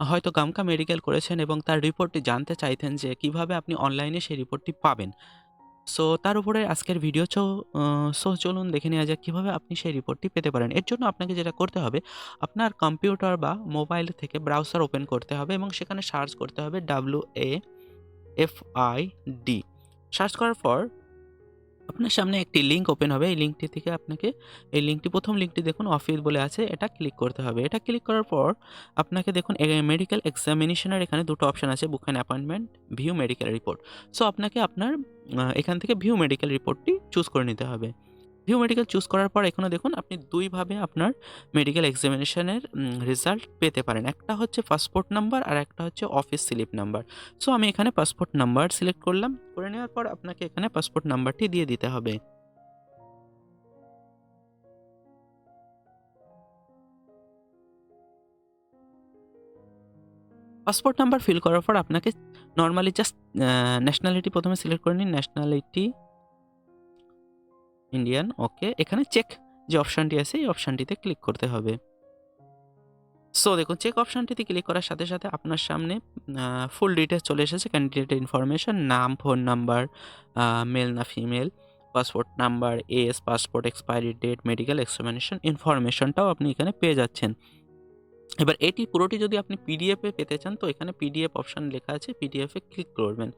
হয়তো গামকা মেডিকেল করেছেন এবং তার রিপোর্টটি জানতে চাইতেন যে কীভাবে আপনি অনলাইনে সেই রিপোর্টটি পাবেন। সো তার উপরে আজকের ভিডিও চো সো চলুন দেখে নেওয়া যাক কীভাবে আপনি সেই রিপোর্টটি পেতে পারেন। এর জন্য আপনাকে যেটা করতে হবে, আপনার কম্পিউটার বা মোবাইল থেকে ব্রাউজার ওপেন করতে হবে এবং সেখানে সার্চ করতে হবে WAFID সার্চ করার পর আপনার সামনে একটি লিঙ্ক ওপেন হবে। এই লিঙ্কটি থেকে আপনাকে এই লিঙ্কটি প্রথম লিঙ্কটি দেখুন অফিস বলে আছে এটা ক্লিক করতে হবে। এটা ক্লিক করার পর আপনাকে দেখুন মেডিকেল এক্সামিনেশনের এখানে দুটো অপশান আছে book and appointment, view medical report. So আপনাকে আপনার এখান থেকে ভিউ মেডিকেল রিপোর্টটি চুজ করে নিতে হবে। ভিউ মেডিকেল চুজ করার পর এখানে দেখুন আপনি ২ ভাবে আপনার মেডিকেল এক্সামিনেশন এর, উম রেজাল্ট পেতে পারেন। একটা হচ্ছে পাসপোর্ট নাম্বার আর একটা হচ্ছে অফিস স্লিপ নাম্বার। সো আমি এখানে পাসপোর্ট নাম্বার সিলেক্ট করলাম। করে নেওয়ার পর আপনাকে এখানে পাসপোর্ট নাম্বারটি দিয়ে দিতে হবে। পাসপোর্ট নাম্বার ফিল করার পর আপনাকে নর্মালি জাস্ট ন্যাশনালিটি প্রথমে সিলেক্ট করে নিন। Nationality Indian okay. এখানে চেক যে অপশানটি আছে এই অপশানটিতে ক্লিক করতে হবে। সো দেখুন চেক অপশানটিতে ক্লিক করার সাথে, সাথে আপনার সামনে ফুল ডিটেলস চলে এসেছে। ক্যান্ডিডেট ইনফরমেশন, নাম, ফোন নাম্বার, মেল না female, passport number, S passport expiry date, medical examination ইনফরমেশনটাও আপনি এখানে পেয়ে যাচ্ছেন। এবার এটি পুরোটি যদি আপনি পিডিএফে পেতে চান তো এখানে পিডিএফ অপশান লেখা আছে। পিডিএফ ক্লিক করবেন।